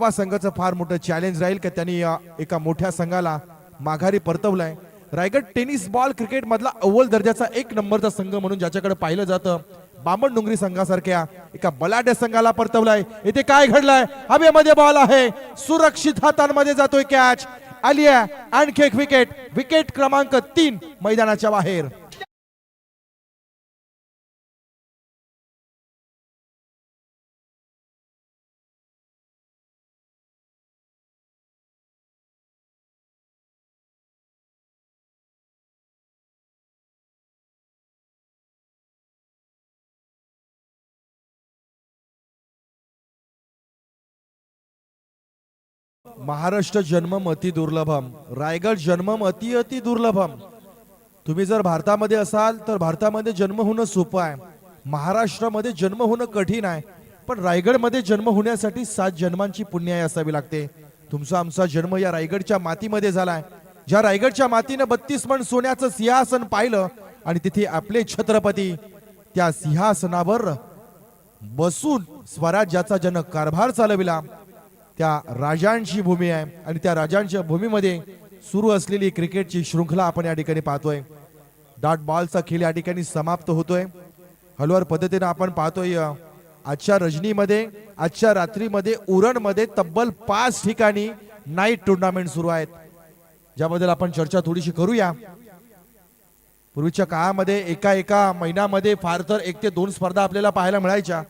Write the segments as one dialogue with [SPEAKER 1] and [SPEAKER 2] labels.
[SPEAKER 1] वा संघाचं फार मोठं चॅलेंज राहील की? त्यांनी एका मोठ्या संघाला माघारी परतवलाय. रायगड टेनिस बॉल क्रिकेट मधला अव्वल दर्जाचा एक नंबरचा संघ म्हणून ज्याच्याकडे पाहिलं जातं बामण डोंगरी संघासारख्या एका बलाढ्य संघाला परतवलाय. इथे काय घडलंय? हवेमध्ये बॉल आहे. सुरक्षित हातांमध्ये जातोय कॅच आलिया आणखी एक विकेट विकेट क्रमांक तीन मैदानाच्या बाहेर. महाराष्ट्र जन्मम अति दुर्लभम रायगड जन्मम अति अति दुर्लभम. तुम्ही जर भारतामध्ये असाल तर भारतामध्ये जन्म होणं सोपं आहे. महाराष्ट्रामध्ये जन्म होणं कठीण आहे पण रायगडमध्ये जन्म होण्यासाठी सात जन्मांची पुण्याई असावी लागते. तुमचा आमचा जन्म या रायगडच्या मातीमध्ये झालाय. ज्या रायगडच्या मातीनं बत्तीस मण सोन्याचं सिंहासन पाहिलं आणि तिथे आपले छत्रपती त्या सिंहासनावर बसून स्वराज्याचा जनक कारभार चालविला. त्या राजांची भूमी आहे आणि त्या राजांच्या भूमीमध्ये सुरू असलेली क्रिकेटची शृंखला आपण या ठिकाणी पाहतोय. डॉट बॉलचा खेळ या ठिकाणी समाप्त होतोय. हलवार पद्धतीने आपण पाहतोय आजच्या रजनीमध्ये आजच्या रात्रीमध्ये उरणमध्ये तब्बल पाच ठिकाणी नाईट टुर्नामेंट सुरू आहेत. ज्याबद्दल आपण चर्चा थोडीशी करूया. पूर्वीच्या काळामध्ये एका एका महिन्यामध्ये फार तर एक ते दोन स्पर्धा आपल्याला पाहायला मिळायच्या.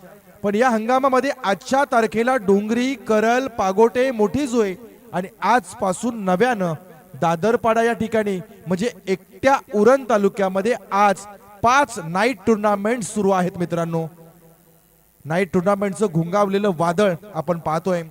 [SPEAKER 1] पण या हंगामामध्ये आजच्या तारखेला डोंगरी करल पागोटे मोठी जोय आणि आजपासून नव्यानं दादरपाडा या ठिकाणी म्हणजे एकट्या उरण तालुक्यामध्ये आज पाच नाईट टुर्नामेंट सुरू आहेत मित्रांनो. नाईट टुर्नामेंटचं घुंगावलेलं वादळ आपण पाहतोय.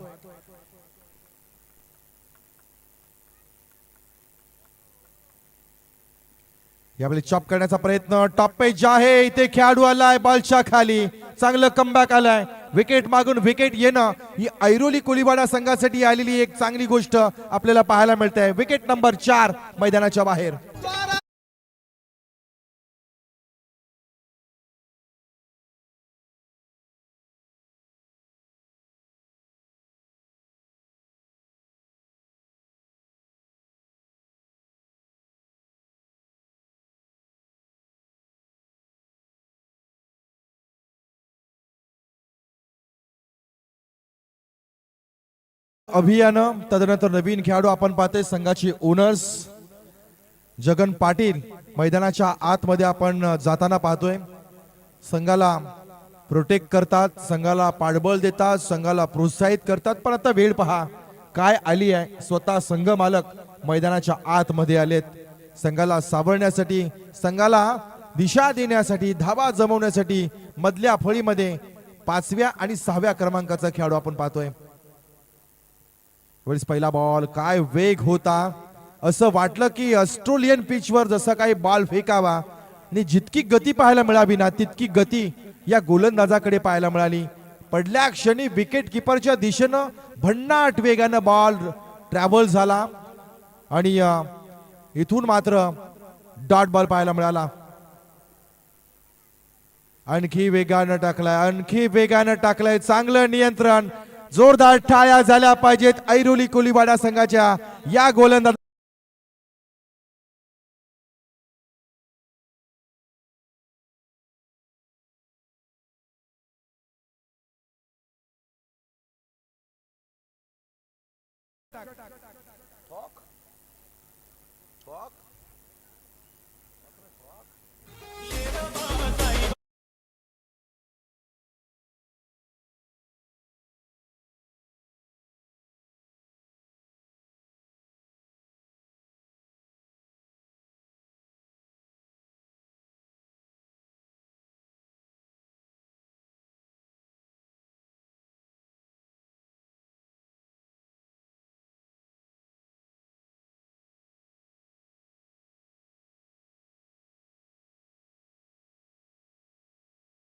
[SPEAKER 1] यावेळी चॉप करण्याचा प्रयत्न. टॉप पेज आहे इथे खेळाडू आलाय बॉलच्या खाली. चांगलं कमबॅक आलाय. विकेट मागून विकेट येणं ही ऐरोली कोळीवाडा संघासाठी आलेली एक चांगली गोष्ट आपल्याला पाहायला मिळते विकेट नंबर चार मैदानाच्या बाहेर. अभियान तदनंतर नवीन खेळाडू आपण पाहते संघाचे ओनर्स जगन पाटील मैदानाच्या आतमध्ये आपण जाताना पाहतोय. संघाला प्रोटेक्ट करतात संघाला पाठबळ देतात संघाला प्रोत्साहित करतात. पण आता वेळ पहा काय आली आहे? स्वतः संघ मालक मैदानाच्या आतमध्ये आलेत. संघाला सावरण्यासाठी संघाला दिशा देण्यासाठी धावा जमवण्यासाठी मधल्या फळीमध्ये पाचव्या आणि सहाव्या क्रमांकाचा खेळाडू आपण पाहतोय. वेळेस पहिला बॉल काय वेग होता? असं वाटलं की ऑस्ट्रेलियन पिचवर जसं काही बॉल फेकावा आणि जितकी गती पाहायला मिळावी ना तितकी गती या गोलंदाजाकडे पाहायला मिळाली. पडल्या क्षणी विकेट किपरच्या दिशेनं भन्नाट वेगानं बॉल ट्रॅव्हल झाला. आणि इथून मात्र डॉट बॉल पाहायला मिळाला. आणखी वेगानं टाकलाय आणखी वेगानं टाकलाय चांगलं नियंत्रण. जोरदार टाळ्या झाल्या पाहिजेत ऐरोली कोलीवाडा संघाच्या या गोलंदाज